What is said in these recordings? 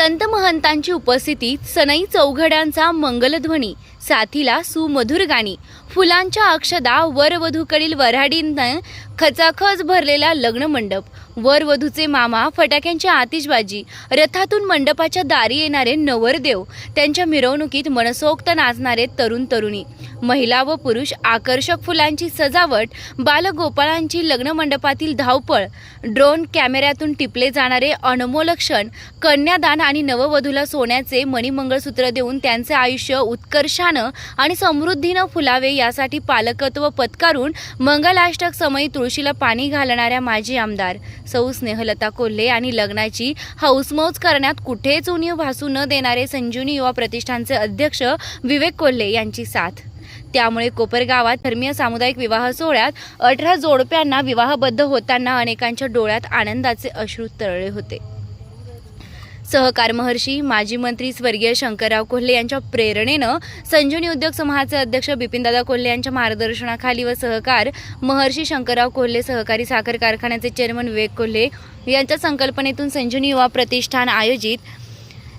संत महंतांची उपस्थिती सनई चौघड्यांचा मंगलध्वनी साथीला सुमधुर गाणी फुलांच्या अक्षदा वरवधूकडील वऱ्हाडींना खचाखच भरलेला लग्न मंडप वरवधूचे मामा फटाक्यांची आतिषबाजी रथातून मंडपाच्या दारी येणारे नवरदेव त्यांच्या मिरवणुकीत मनसोक्त नाचणारे तरुण तरुणी. महिला व पुरुष आकर्षक फुलांची सजावट बालगोपाळांची लग्न मंडपातील धावपळ ड्रोन कॅमेऱ्यातून टिपले जाणारे अनमोल क्षण कन्यादान आणि नववधूला सोन्याचे मणिमंगळसूत्र देऊन त्यांचे आयुष्य उत्कर्षानं आणि समृद्धीनं फुलावे यासाठी पालकत्व पत्कारून मंगलाष्टक समयी तुळशीला पाणी घालणाऱ्या माजी आमदार सौ स्नेहलता कोल्हे आणि लग्नाची हौसमौज करण्यात कुठेच उणीव भासू न देणारे संजीवनी युवा प्रतिष्ठानचे अध्यक्ष विवेक कोल्हे यांची साथ. त्यामुळे कोपरगावात धर्मीय सामुदायिक विवाह सोहळ्यात अठरा जोडप्यांना विवाहबद्ध होताना अनेकांच्या डोळ्यात आनंदाचे अश्रू तरळे होते. सहकार महर्षी माजी मंत्री स्वर्गीय शंकरराव कोल्हे यांच्या प्रेरणेनं संजीवनी उद्योग समूहाचे अध्यक्ष बिपिनदादा कोल्हे यांच्या मार्गदर्शनाखाली व सहकार महर्षी शंकरराव कोल्हे सहकारी साखर कारखान्याचे चेअरमन विवेक कोल्हे यांच्या संकल्पनेतून संजीवनी युवा प्रतिष्ठान आयोजित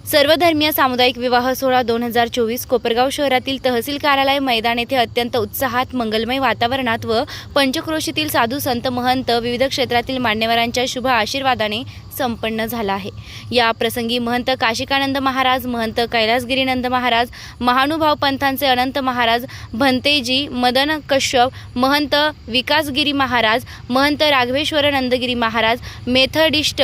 सर्वधर्मीय सामुदायिक विवाह सोहळा दोन हजार चोवीस कोपरगाव शहरातील तहसील कार्यालय मैदान येथे अत्यंत उत्साहात मंगलमय वातावरणात व पंचक्रोशीतील साधू संत महंत विविध क्षेत्रातील मान्यवरांच्या शुभ आशीर्वादाने संपन्न झाला आहे. या प्रसंगी महंत काशिकानंद महाराज महंत कैलासगिरीनंद महाराज महानुभाव पंथांचे अनंत महाराज भंतेजी मदन कश्यप महंत विकासगिरी महाराज महंत राघवेश्वर नंदगिरी महाराज मेथडिस्ट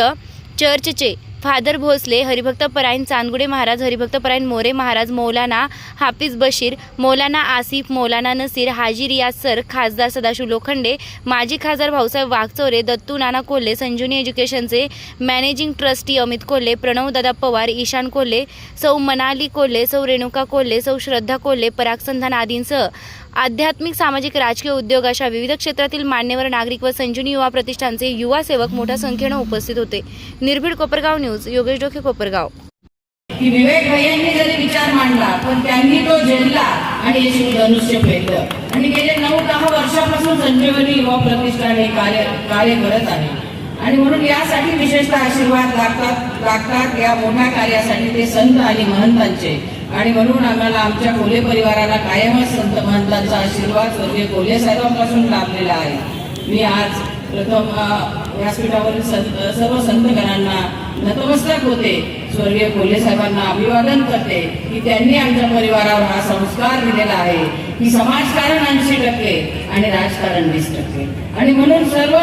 चर्चचे फादर भोसले हरिभक्त परायण चांदगुडे महाराज हरिभक्त परायण मोरे महाराज मौलाना हाफिज बशीर मौलाना आसिफ मौलाना नसीर हाजी रियाज सर खासदार सदाशिव लोखंडे माजी खासदार भाऊसाहेब वाघचोरे दत्तू नाना कोल्हे संजीवनी एज्युकेशनचे मॅनेजिंग ट्रस्टी अमित कोल्हे प्रणवदादा पवार ईशान कोल्हे सौ मनाली कोल्हे सौ रेणुका कोल्हे सौ श्रद्धा कोल्हे पराग संधान आदींसह आध्यात्मिक सामाजिक राजकीय उद्योग अशा विविध क्षेत्रातील मान्यवर नागरिक व संजीवनी युवा प्रतिष्ठानचे युवा सेवक मोठ्या संख्येनं उपस्थित होते. निर्भीड कोपरगाव न्यूज योगेश डोके कोपरगाव. की विवेक भैयांनी जरी विचार मांडला पण त्यांनी तो झेलला आणि हे शिवधनुष्य पेरलं आणि गेले नऊ दहा वर्षापासून संजीवनी युवा प्रतिष्ठान हे कार्य कार्य करत आहे. आणि म्हणून यासाठी विशेषतः आशीर्वाद लागतात लागतात या मोठ्या कार्यासाठी ते संत आणि महंतांचे. आणि म्हणून आम्हाला आमच्या कोले परिवाराला कायमच संत महंतांचा आशीर्वाद स्वर्गीय कोले साहेबांपासून लाभलेला आहे. मी आज प्रथम व्यासपीठावरील संत सर्व संतगणांना नतमस्तक होते. स्वर्गीय कोल्हे साहेबांना अभिवादन करते की त्यांनी आमच्या परिवारावर हा संस्कार दिलेला आहे. की समाजकारण ऐंशी टक्के आणि राजकारण वीस टक्के. आणि म्हणून सर्व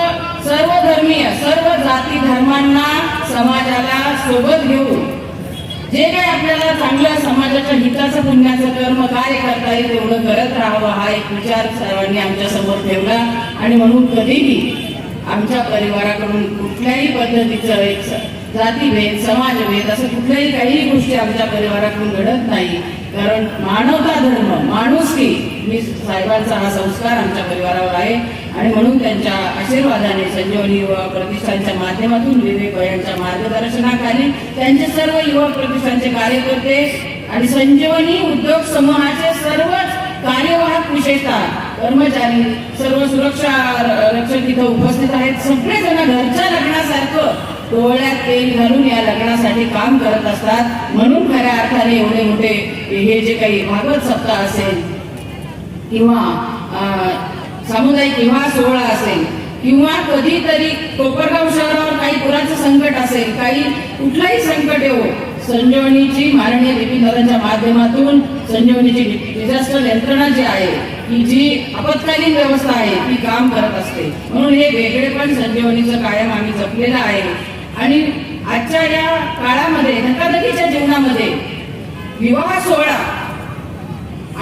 सर्व धर्मीय सर्व जाती धर्मांना समाजाला सोबत घेऊन जे काही आपल्याला चांगलं समाजाच्या हिताचं पुण्याचं कर्म काय करता येईल तेवढं करत राहावं हा एक विचार सर्वांनी आमच्यासमोर ठेवला. आणि म्हणून कधीही आमच्या परिवाराकडून कुठल्याही पद्धतीचं एक जातीभेद समाजभेद असं कुठल्याही काही गोष्टी आमच्या परिवाराकडून घडत नाही. कारण मानवता धर्म माणुसकी मी साहेबांचा हा संस्कार आमच्या परिवारावर आहे. आणि म्हणून त्यांच्या आशीर्वादाने संजीवनी युवा प्रतिष्ठानच्या माध्यमातून विवेक यांच्या मार्गदर्शनाखाली त्यांचे सर्व युवा प्रतिष्ठानचे कार्यकर्ते आणि संजीवनी उद्योग समूहाचे सर्वच कार्यवाहक विशेषतः कर्मचारी सर्व सुरक्षा रक्षक इथं उपस्थित आहेत. सगळेजण घरच्या लग्नासारखं डोळ्यात तेल घालून या लग्नासाठी काम करत असतात. म्हणून खऱ्या अर्थाने एवढे मोठे हे जे काही भागवत सप्ताह असेल किंवा अं, सामुदायिक विवाह सोहळा असेल किंवा कधीतरी कोपरगाव शहरावर काही पुराचं संकट असेल काही कुठलाही संकट येऊ संजीवनीची माननीय लिपिधरांच्या माध्यमातून संजीवनीची डिझास्टर यंत्रणा जी आहे की जी आपत्कालीन व्यवस्था आहे ती काम करत असते. म्हणून हे वेगळेपण संजीवनीचं कायम आम्ही जपलेलं आहे. आणि आजच्या या काळामध्ये धकाधकीच्या जीवनामध्ये विवाह सोहळा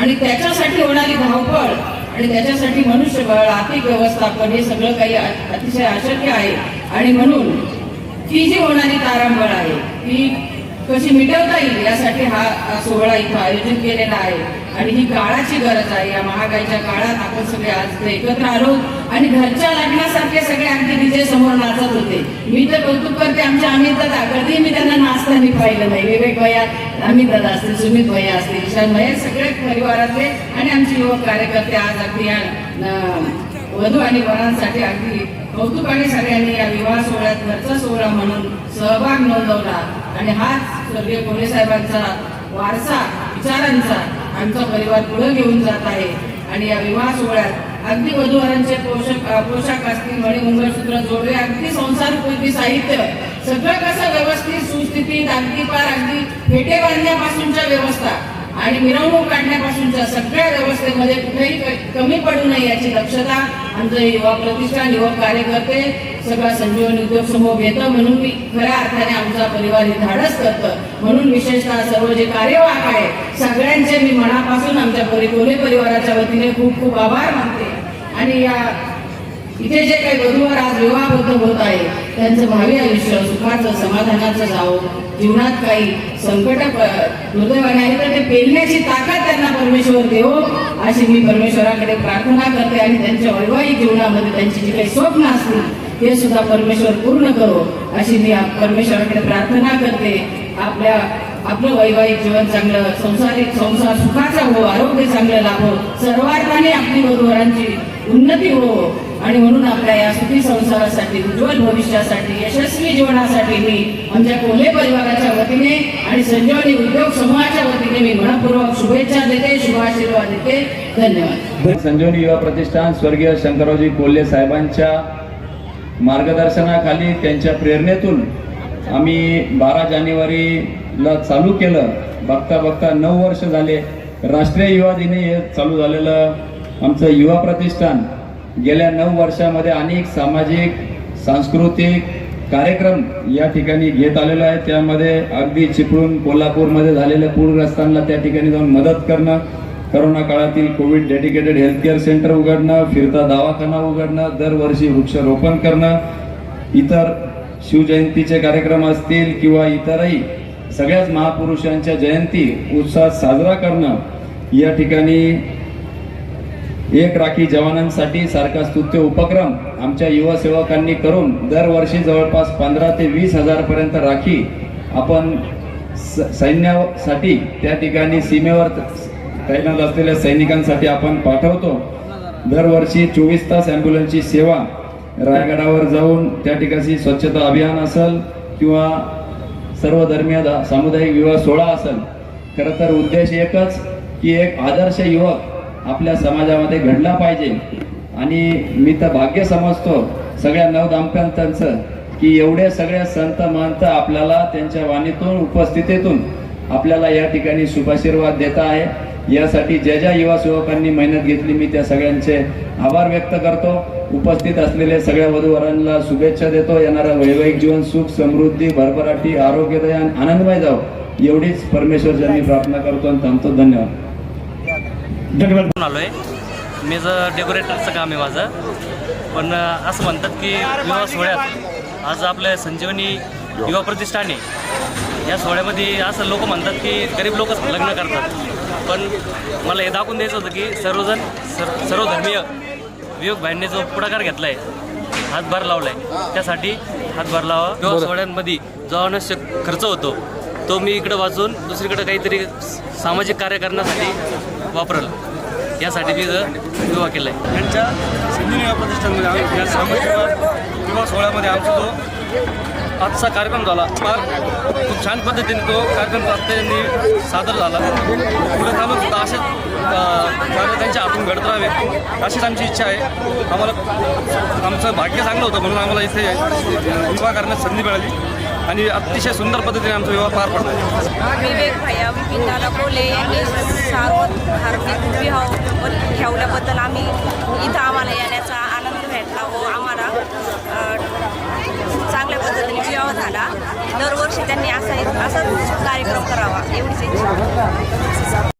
आणि त्याच्यासाठी होणारी धावपळ आणि त्याच्यासाठी मनुष्यबळ आर्थिक व्यवस्थापन हे सगळं काही अतिशय अशक्य आहे. आणि म्हणून ती जी होणारी तारांबळ आहे ती कशी मिटवता येईल यासाठी हा सोहळा इथं आयोजित केलेला आहे. आणि ही काळाची गरज आहे. या महागाईच्या काळात आपण सगळे आज एकत्र आलो आणि घरच्या लग्नासारखे सगळे समोर नाचत होते. मी तर कौतुक करते आमच्या अमित दादा. कधी मी त्यांना नाचताना पाहिलं नाही. विवेक भैया अमित दादा असतील सुमित भैया असतील ईशान भैया सगळे परिवारातले आणि आमचे युवक कार्यकर्ते आज अगदी या वधू आणि वरांसाठी अगदी कौतुक आणि सगळ्यांनी या विवाह सोहळ्यात घरचा सोहळा म्हणून सहभाग नोंदवला. आणि हाच स्वर्गीय कोले साहेबांचा वारसा विचारांचा आमचा परिवार पुढे घेऊन जात आहे. आणि या विवाह सोहळ्यात अगदी वधूवरांचे पोषक पोशाख असतील म्हणे मंगळसूत्र जोडले अगदी संसारपूर्वी साहित्य. सगळं कसं व्यवस्थित सुस्थितीत अगदी पार अगदी फेटे बांधण्यापासूनच्या व्यवस्था आणि मिरवणूक काढण्यापासूनच्या सगळ्या व्यवस्थेमध्ये कुठेही कमी पडू नये याची दक्षता आमचं युवा प्रतिष्ठान युवक कार्यकर्ते सगळा संजीवनी उद्योग समूह घेतं. म्हणून मी खऱ्या अर्थाने आमचा परिवार हे धाडस करतं. म्हणून विशेषतः सर्व जे कार्यवाहक आहे सगळ्यांचे मी मनापासून आमच्या परि परिवाराच्या वतीने खूप खूप आभार मानते. आणि या इथे जे काही वधूवर आज विवाहबद्ध होत आहे त्यांचं भावी आयुष्य सुखाचं समाधानाचं जावं. जीवनात काही संकट दुर्दैवाने आहे तर ते पेलण्याची ताकद त्यांना परमेश्वर देवो अशी मी परमेश्वराकडे प्रार्थना करते आणि त्यांच्या वैवाहिक जीवनामध्ये त्यांची जी काही स्वप्न असतील ते सुद्धा परमेश्वर पूर्ण करो अशी मी परमेश्वराकडे प्रार्थना करते. आपल्या आपलं वैवाहिक जीवन चांगलं संसारिक संसार सुखाचा हो आरोग्य चांगलं लाभो. सर्वार्थाने आपली वधूवरांची उन्नती हो. आणि म्हणून आपल्या या सुखी संसारासाठी उज्ज्वल भविष्यासाठी यशस्वी जीवनासाठी मी आमच्या कोल्हे परिवाराच्या वतीने आणि संजीवनी उद्योग समूहाच्या वतीने मी मनपूर्वक शुभेच्छा देते शुभाशीर्वाद देते. धन्यवाद. संजीवनी युवा प्रतिष्ठान स्वर्गीय शंकररावजी कोल्हे साहेबांच्या मार्गदर्शनाखाली त्यांच्या प्रेरणेतून आम्ही बारा जानेवारीला चालू केलं. बघता बघता नऊ वर्ष झाले. राष्ट्रीय युवा दिने हे चालू झालेलं आमचं युवा प्रतिष्ठान गेल्या नऊ वर्षामध्ये अनेक सामाजिक सांस्कृतिक कार्यक्रम या ठिकाणी घेत आलेलो आहे. त्यामध्ये अगदी चिपळूण कोल्हापूरमध्ये झालेल्या पूरग्रस्तांना त्या ठिकाणी जाऊन मदत करणं करोना काळातील कोविड डेडिकेटेड हेल्थकेअर सेंटर उघडणं फिरता दवाखाना उघडणं दरवर्षी वृक्षारोपण करणं इतर शिवजयंतीचे कार्यक्रम असतील किंवा इतरही सगळ्याच महापुरुषांच्या जयंती उत्साहात साजरा करणं या ठिकाणी एक राखी जवानांसाठी सारखा स्तुत्य उपक्रम आमच्या युवा सेवकांनी करून दरवर्षी जवळपास पंधरा ते वीस हजारपर्यंत राखी आपण स- सैन्यासाठी त्या ठिकाणी सीमेवर तैनात असलेल्या सैनिकांसाठी आपण पाठवतो. दरवर्षी चोवीस तास ॲम्ब्युलन्सची सेवा रायगडावर जाऊन त्या ठिकाणी स्वच्छता अभियान असेल किंवा सर्व धर्मीय दा- सामुदायिक विवाह सोहळा असेल. खरं तर उद्देश एकच की एक आदर्श युवक आपल्या समाजामध्ये घडला पाहिजे. आणि मी तर भाग्य समजतो सगळ्या नवदाम्पत्यांचं की एवढे सगळ्या संत महंत आपल्याला त्यांच्या वाणीतून उपस्थितीतून आपल्याला या ठिकाणी शुभाशीर्वाद देता आहे. यासाठी ज्या ज्या युवा सेवकांनी मेहनत घेतली. मी त्या सगळ्यांचे आभार व्यक्त करतो. उपस्थित असलेले सगळ्या वधूवरांना शुभेच्छा देतो. येणारा वैवाहिक जीवन सुख समृद्धी भरभराटी आरोग्यदायी आणि आनंदमय जावं. एवढीच परमेश्वरच्यांनी प्रार्थना करतो आणि थांबतो. धन्यवाद. घेऊन आलो आहे मेजर डेकोरेटरचं काम आहे माझं पण असं म्हणतात की विवाह सोहळ्यात आज आपलं संजीवनी युवा प्रतिष्ठान आहे. या सोहळ्यामध्ये असं लोक म्हणतात की गरीब लोकच लग्न करतात. पण मला हे दाखवून द्यायचं होतं की सर्वजण सर सर्वधर्मीय विवेक भाईंनी जो पुढाकार घेतला आहे हातभार लावला आहे त्यासाठी हातभार लावा. विवाह सोहळ्यांमध्ये जो अनावश्यक खर्च होतो तो मी इकडं वाचून दुसरीकडे काहीतरी सामाजिक कार्य करण्यासाठी वापरलं. यासाठी मी इथं विवाह केला आहे त्यांच्या सिंधू विवाह प्रतिष्ठानमध्ये आम्ही या सामूहिक विवाह सोहळ्यामध्ये आमचा जो आजचा कार्यक्रम झाला फार खूप छान पद्धतीने तो कार्यक्रम त्यांनी सादर झाला. पुढे चालून सुद्धा असेच कार्य त्यांच्या हातून घडत राहावे अशीच आमची इच्छा आहे. आम्हाला आमचं भाग्य चांगलं होतं म्हणून आम्हाला इथे विवाह करण्यास संधी मिळाली. आणि अतिशय सुंदर पद्धतीने आमचा विवाह पार पडला. विवेक भैया विपिन दादा कोले यांनी सार्वधार्मिक विवाह ठेवल्याबद्दल आम्ही इथं आम्हाला येण्याचा आनंद भेटला व आम्हाला चांगल्या पद्धतीने विवाह झाला. दरवर्षी त्यांनी असा असाच कार्यक्रम करावा एवढीच इच्छा.